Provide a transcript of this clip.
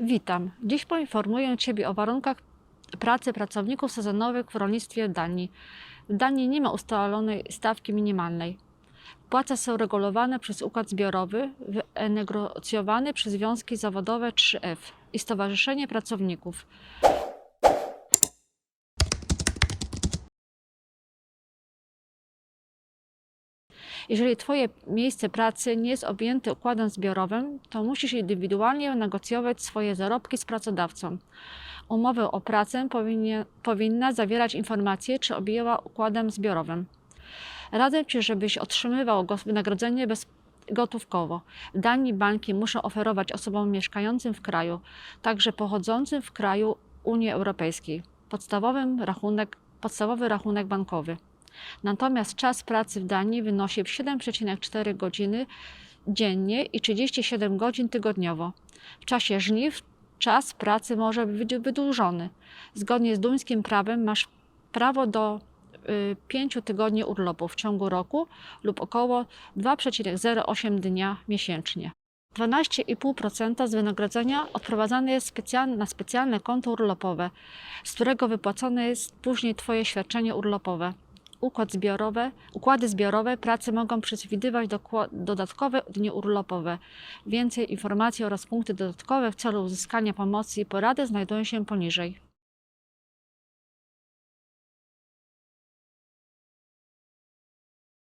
Witam. Dziś poinformuję Ciebie o warunkach pracy pracowników sezonowych w rolnictwie w Danii. W Danii nie ma ustalonej stawki minimalnej. Płace są regulowane przez układ zbiorowy wynegocjowany przez związki zawodowe 3F i Stowarzyszenie Pracowników. Jeżeli Twoje miejsce pracy nie jest objęte układem zbiorowym, to musisz indywidualnie negocjować swoje zarobki z pracodawcą. Umowę o pracę powinna zawierać informację, czy objęła układem zbiorowym. Radzę Ci, żebyś otrzymywał wynagrodzenie bezgotówkowo. W Danii banki muszą oferować osobom mieszkającym w kraju, także pochodzącym w kraju Unii Europejskiej, rachunek, podstawowy rachunek bankowy. Natomiast czas pracy w Danii wynosi 7,4 godziny dziennie i 37 godzin tygodniowo. W czasie żniw czas pracy może być wydłużony. Zgodnie z duńskim prawem masz prawo do 5 tygodni urlopu w ciągu roku lub około 2,08 dnia miesięcznie. 12,5% z wynagrodzenia odprowadzane jest na specjalne konto urlopowe, z którego wypłacone jest później Twoje świadczenie urlopowe. Układ zbiorowe, układy zbiorowe pracy mogą przewidywać dodatkowe dni urlopowe. Więcej informacji oraz punkty dodatkowe w celu uzyskania pomocy i porady znajdują się poniżej.